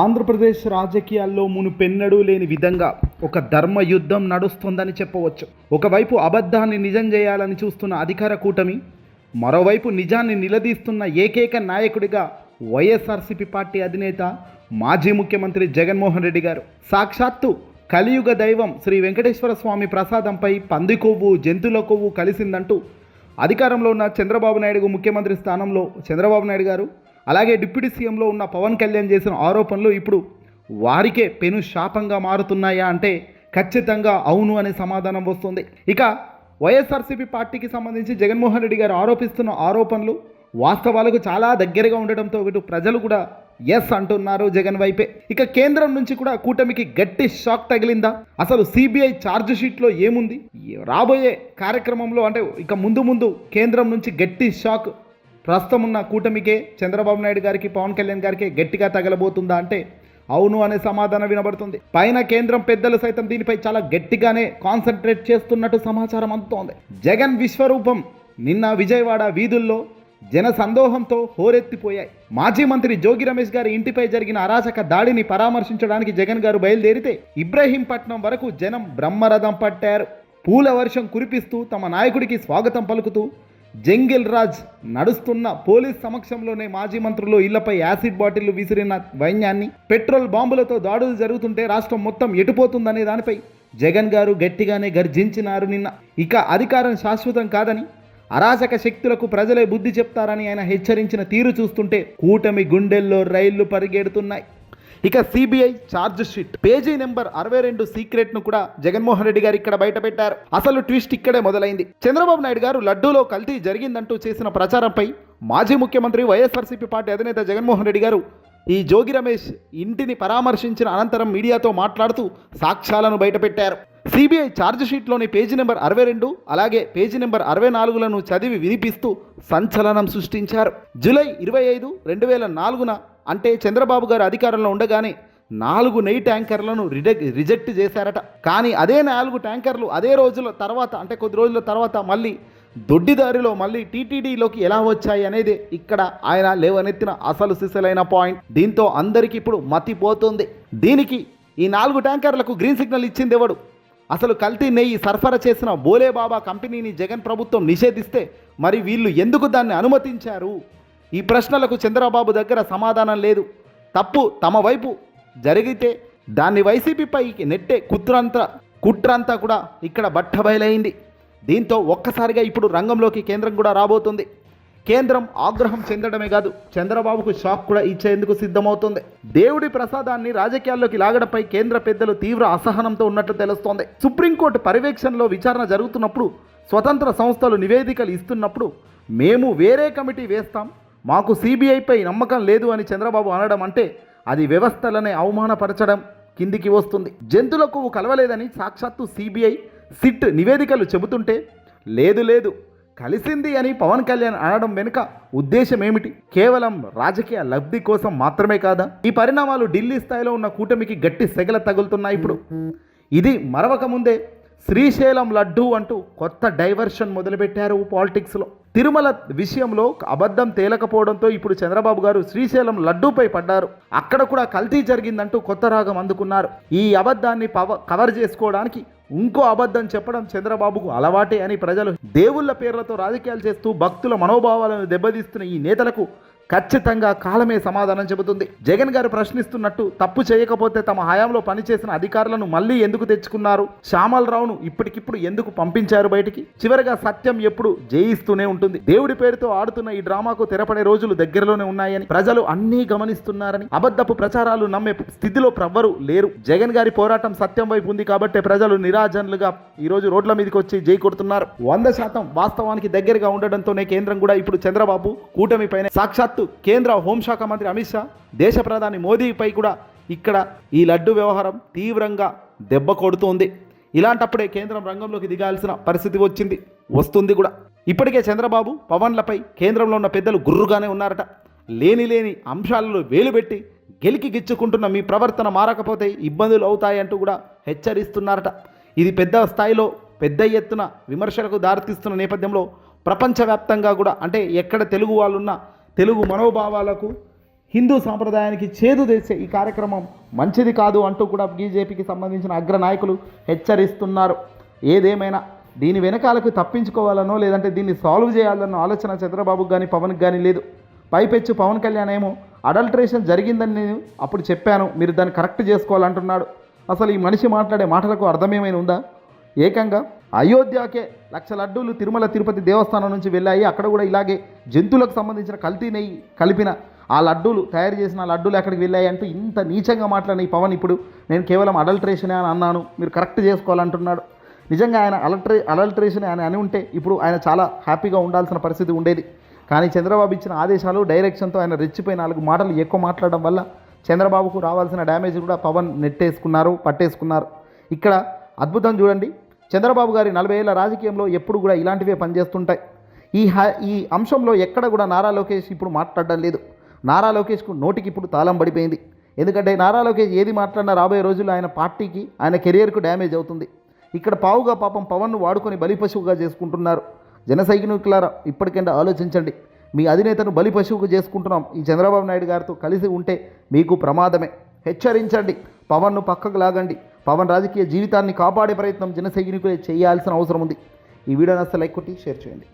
ఆంధ్రప్రదేశ్ రాజకీయాల్లో మునుపెన్నడూ లేని విధంగా ఒక ధర్మ యుద్ధం నడుస్తోందని చెప్పవచ్చు. ఒకవైపు అబద్ధాన్ని నిజం చేయాలని చూస్తున్న అధికార కూటమి మరోవైపు నిజాన్ని నిలదీస్తున్న ఏకైక నాయకుడిగా వైఎస్ఆర్సీపీ పార్టీ అధినేత మాజీ ముఖ్యమంత్రి జగన్మోహన్ రెడ్డి గారు. సాక్షాత్తు కలియుగ దైవం శ్రీ వెంకటేశ్వర స్వామి ప్రసాదంపై పంది కొవ్వు జంతువుల కొవ్వు కలిసిందంటూ అధికారంలో ఉన్న చంద్రబాబు నాయుడు ముఖ్యమంత్రి స్థానంలో చంద్రబాబు నాయుడు గారు అలాగే డిప్యూటీ సీఎంలో ఉన్న పవన్ కళ్యాణ్ చేసిన ఆరోపణలు ఇప్పుడు వారికే పెను శాపంగా మారుతున్నాయా అంటే ఖచ్చితంగా అవును అనే సమాధానం వస్తుంది. ఇక వైఎస్ఆర్సీపీ పార్టీకి సంబంధించి జగన్మోహన్ రెడ్డి గారు ఆరోపిస్తున్న ఆరోపణలు వాస్తవాలకు చాలా దగ్గరగా ఉండడంతో ఇటు ప్రజలు కూడా ఎస్ అంటున్నారు జగన్ వైపే. ఇక కేంద్రం నుంచి కూడా కూటమికి గట్టి షాక్ తగిలిందా? అసలు సిబిఐ ఛార్జ్ షీట్లో ఏముంది? రాబోయే కార్యక్రమంలో అంటే ఇక ముందు ముందు కేంద్రం నుంచి గట్టి షాక్. ప్రస్తుతం ఉన్న కూటమికే చంద్రబాబు నాయుడు గారికి పవన్ కళ్యాణ్ గారికి గట్టిగా తగలబోతుందా అంటే అవును అనే సమాధానం వినబడుతుంది. పైన కేంద్రం పెద్దలు సైతం దీనిపై చాలా గట్టిగానే కాన్సన్ట్రేట్ చేస్తున్నట్టు సమాచారం అందుతోంది. జగన్ విశ్వరూపం. నిన్న విజయవాడ వీధుల్లో జన సందోహంతో హోరెత్తిపోయాయి. మాజీ మంత్రి జోగి రమేష్ గారి ఇంటిపై జరిగిన అరాచక దాడిని పరామర్శించడానికి జగన్ గారు బయలుదేరితే ఇబ్రహీంపట్నం వరకు జనం బ్రహ్మరథం పట్టారు. పూల వర్షం కురిపిస్తూ తమ నాయకుడికి స్వాగతం పలుకుతూ జంగిల్ రాజ్ నడుస్తున్న పోలీస్ సమక్షంలోనే మాజీ మంత్రులు ఇళ్ళపై యాసిడ్ బాటిళ్ళు విసిరిన వైన్యాన్ని పెట్రోల్ బాంబులతో దాడులు జరుగుతుంటే రాష్ట్రం మొత్తం ఎటుపోతుందనే దానిపై జగన్ గారు గట్టిగానే గర్జించినారు నిన్న. ఇక అధికారం శాశ్వతం కాదని అరాచక శక్తులకు ప్రజలే బుద్ధి చెప్తారని ఆయన హెచ్చరించిన తీరు చూస్తుంటే కూటమి గుండెల్లో రైళ్ళు పరిగెడుతున్నాయి. ఇక CBI charge sheet page number అరవై రెండు సీక్రెట్ను కూడా జగన్మోహన్ రెడ్డి గారు ఇక్కడ బయట పెట్టారు అసలు ట్విస్ట్ ఇక్కడే మొదలైంది. చంద్రబాబు నాయుడు గారు లడ్డూలో కల్తీ జరిగిందంటూ చేసిన ప్రచారంపై మాజీ ముఖ్యమంత్రి వైఎస్ఆర్సీపీ పార్టీ అధినేత జగన్మోహన్ రెడ్డి గారు ఈ జోగి రమేష్ ఇంటిని పరామర్శించిన అనంతరం మీడియాతో మాట్లాడుతూ సాక్ష్యాలను బయటపెట్టారు. సిబిఐ ఛార్జ్ షీట్లోని పేజీ నెంబర్ అరవై రెండు అలాగే పేజీ నెంబర్ అరవై నాలుగులను చదివి వినిపిస్తూ సంచలనం సృష్టించారు. జూలై ఇరవై ఐదు రెండు వేల నాలుగున అంటే చంద్రబాబు గారు అధికారంలో ఉండగానే నాలుగు నెయ్యి ట్యాంకర్లను రిజెక్ట్ రిజెక్ట్ చేశారట. కానీ అదే నాలుగు ట్యాంకర్లు అదే రోజుల తర్వాత అంటే కొద్ది రోజుల తర్వాత మళ్ళీ దొడ్డిదారిలో మళ్ళీ టీటీడీలోకి ఎలా వచ్చాయి అనేది ఇక్కడ ఆయన లేవనెత్తిన అసలు సిసలైన పాయింట్. దీంతో అందరికీ ఇప్పుడు మతిపోతుంది దీనికి ఈ నాలుగు ట్యాంకర్లకు గ్రీన్ సిగ్నల్ ఇచ్చింది ఎవడు? అసలు కల్తీ నెయ్యి సరఫరా చేసిన బోలేబాబా కంపెనీని జగన్ ప్రభుత్వం నిషేధిస్తే మరి వీళ్ళు ఎందుకు దాన్ని అనుమతించారు? ఈ ప్రశ్నలకు చంద్రబాబు దగ్గర సమాధానం లేదు. తప్పు తమ వైపు జరిగితే దాన్ని వైసీపీపై నెట్టే కుత్రంత కుట్రంతా కూడా ఇక్కడ బట్టబయలైంది దీంతో ఒక్కసారిగా ఇప్పుడు రంగంలోకి కేంద్రం కూడా రాబోతుంది. కేంద్రం ఆగ్రహం చెందడమే కాదు చంద్రబాబుకు షాక్ కూడా ఇచ్చేందుకు సిద్ధమవుతుంది. దేవుడి ప్రసాదాన్ని రాజకీయాల్లోకి లాగడంపై కేంద్ర పెద్దలు తీవ్ర అసహనంతో ఉన్నట్లు తెలుస్తోంది. సుప్రీంకోర్టు పర్యవేక్షణలో విచారణ జరుగుతున్నప్పుడు స్వతంత్ర సంస్థలు నివేదికలు ఇస్తున్నప్పుడు మేము వేరే కమిటీ వేస్తాం మాకు సిబిఐపై నమ్మకం లేదు అని చంద్రబాబు అనడం అంటే అది వ్యవస్థలనే అవమానపరచడం కిందికి వస్తుంది. జంతువుల కొవ్వు కలవలేదని సాక్షాత్తు సిబిఐ సిట్ నివేదికలు చెబుతుంటే లేదు లేదు కలిసింది అని పవన్ కళ్యాణ్ అనడం వెనుక ఉద్దేశం ఏమిటి? కేవలం రాజకీయ లబ్ధి కోసం మాత్రమే కాదా? ఈ పరిణామాలు ఢిల్లీ స్థాయిలో ఉన్న కూటమికి గట్టి సెగల తగులుతున్నాయి ఇప్పుడు. ఇది మరవక ముందే శ్రీశైలం లడ్డు అంటూ కొత్త డైవర్షన్ మొదలుపెట్టారు పాలిటిక్స్లో. తిరుమల విషయంలో అబద్ధం తేలకపోవడంతో ఇప్పుడు చంద్రబాబు గారు శ్రీశైలం లడ్డూపై పడ్డారు. అక్కడ కూడా కల్తీ జరిగిందంటూ కొత్త రాగం అందుకున్నారు. ఈ అబద్ధాన్ని పవ కవర్ చేసుకోవడానికి ఇంకో అబద్ధం చెప్పడం చంద్రబాబుకు అలవాటే అని ప్రజలు దేవుళ్ళ పేర్లతో రాజకీయాలు చేస్తూ భక్తుల మనోభావాలను దెబ్బతీస్తున్న ఈ నేతలకు ఖచ్చితంగా కాలమే సమాధానం చెబుతుంది. జగన్ గారు ప్రశ్నిస్తున్నట్టు తప్పు చేయకపోతే తమ హయాంలో పనిచేసిన అధికారులను మళ్ళీ ఎందుకు తెచ్చుకున్నారు? శ్యామలరావును ఇప్పటికిప్పుడు ఎందుకు పంపించారు బయటికి? చివరిగా సత్యం ఎప్పుడు జయిస్తూనే ఉంటుంది. దేవుడి పేరుతో ఆడుతున్న ఈ డ్రామాకు తెరపడే రోజులు దగ్గరలోనే ఉన్నాయని ప్రజలు అన్నీ గమనిస్తున్నారని అబద్ధపు ప్రచారాలు నమ్మే స్థితిలో ప్రవ్వరు లేరు. జగన్ గారి పోరాటం సత్యం వైపు ఉంది కాబట్టి ప్రజలు నిరాజనులుగా ఈ రోజు రోడ్ల మీదకి వచ్చి జై కొడుతున్నారు. వంద శాతం వాస్తవానికి దగ్గరగా ఉండడంతోనే కేంద్రం కూడా ఇప్పుడు చంద్రబాబు కూటమి పైన సాక్షాత్తు కేంద్ర హోంశాఖ మంత్రి అమిత్ షా దేశ ప్రధాని మోదీపై కూడా ఇక్కడ ఈ లడ్డు వ్యవహారం తీవ్రంగా దెబ్బ కొడుతోంది. ఇలాంటప్పుడే కేంద్రం రంగంలోకి దిగాల్సిన పరిస్థితి వచ్చింది వస్తుంది కూడా. ఇప్పటికే చంద్రబాబు పవన్లపై కేంద్రంలో ఉన్న పెద్దలు గుర్రుగానే ఉన్నారట. లేని లేని అంశాలలో వేలు పెట్టి గెలికి గిచ్చుకుంటున్న మీ ప్రవర్తన మారకపోతే ఇబ్బందులు అవుతాయంటూ కూడా హెచ్చరిస్తున్నారట. ఇది పెద్ద స్థాయిలో పెద్ద ఎత్తున విమర్శలకు దారితీస్తున్న నేపథ్యంలో ప్రపంచవ్యాప్తంగా కూడా అంటే ఎక్కడ తెలుగు వాళ్ళున్నా తెలుగు మనోభావాలకు హిందూ సాంప్రదాయానికి చేదు చేసే ఈ కార్యక్రమం మంచిది కాదు అంటూ కూడా బీజేపీకి సంబంధించిన అగ్ర నాయకులు హెచ్చరిస్తున్నారు. ఏదేమైనా దీని వెనకాలకు తప్పించుకోవాలనో లేదంటే దీన్ని సాల్వ్ చేయాలన్న ఆలోచన చంద్రబాబుకి కానీ పవన్కి కానీ లేదు. పైపెచ్చు పవన్ కళ్యాణ్ ఏమో అడల్ట్రేషన్ జరిగిందని నేను అప్పుడు చెప్పాను. మీరు దాన్ని కరెక్ట్ చేసుకోవాలంటున్నాడు. అసలు ఈ మనిషి మాట్లాడే మాటలకు అర్థమేమైనా ఉందా? ఏకంగా అయోధ్యకే లక్ష లడ్డూలు తిరుమల తిరుపతి దేవస్థానం నుంచి వెళ్ళాయి. అక్కడ కూడా ఇలాగే జంతువులకు సంబంధించిన కల్తీ నెయ్యి కలిపిన ఆ లడ్డూలు తయారు చేసిన లడ్డూలు ఎక్కడికి వెళ్ళాయి అంటూ ఇంత నీచంగా మాట్లాడిన ఈ పవన్ ఇప్పుడు నేను కేవలం అడల్ట్రేషనే అని అన్నాను. మీరు కరెక్ట్ చేసుకోవాలంటున్నాడు. నిజంగా ఆయన అలల్ట్రే అడల్ట్రేషన్ ఆయన అని ఉంటే ఇప్పుడు ఆయన చాలా హ్యాపీగా ఉండాల్సిన పరిస్థితి ఉండేది. కానీ చంద్రబాబు ఇచ్చిన ఆదేశాలు డైరెక్షన్తో ఆయన రెచ్చిపోయి నాలుగు మాటలు ఎక్కువ మాట్లాడడం వల్ల చంద్రబాబుకు రావాల్సిన డ్యామేజ్ కూడా పవన్ నెట్టేసుకున్నారు పట్టేసుకున్నారు. ఇక్కడ అద్భుతం చూడండి. చంద్రబాబు గారి నలభై ఏళ్ళ రాజకీయంలో ఎప్పుడు కూడా ఇలాంటివే పనిచేస్తుంటాయి. ఈ హ ఈ అంశంలో ఎక్కడ కూడా నారా లోకేష్ ఇప్పుడు మాట్లాడడం లేదు. నారా లోకేష్కు నోటికి ఇప్పుడు తాళం పడిపోయింది. ఎందుకంటే నారా లోకేష్ ఏది మాట్లాడినా రాబోయే రోజుల్లో ఆయన పార్టీకి ఆయన కెరియర్కు డ్యామేజ్ అవుతుంది. ఇక్కడ పావుగా పాపం పవన్ను వాడుకొని బలిపశువుగా చేసుకుంటున్నారు. జన సైనికులారా ఇప్పటికంటే ఆలోచించండి. మీ అధినేతను బలిపశువుకు చేసుకుంటున్నాం ఈ చంద్రబాబు నాయుడు గారితో కలిసి ఉంటే మీకు ప్రమాదమే. హెచ్చరించండి. పవన్ను పక్కకు లాగండి. పవన్ రాజకీయ జీవితాన్ని కాపాడే ప్రయత్నం జనసైనికులే చేయాల్సిన అవసరం ఉంది. ఈ వీడియో అసలు లైక్ కొట్టి షేర్ చేయండి.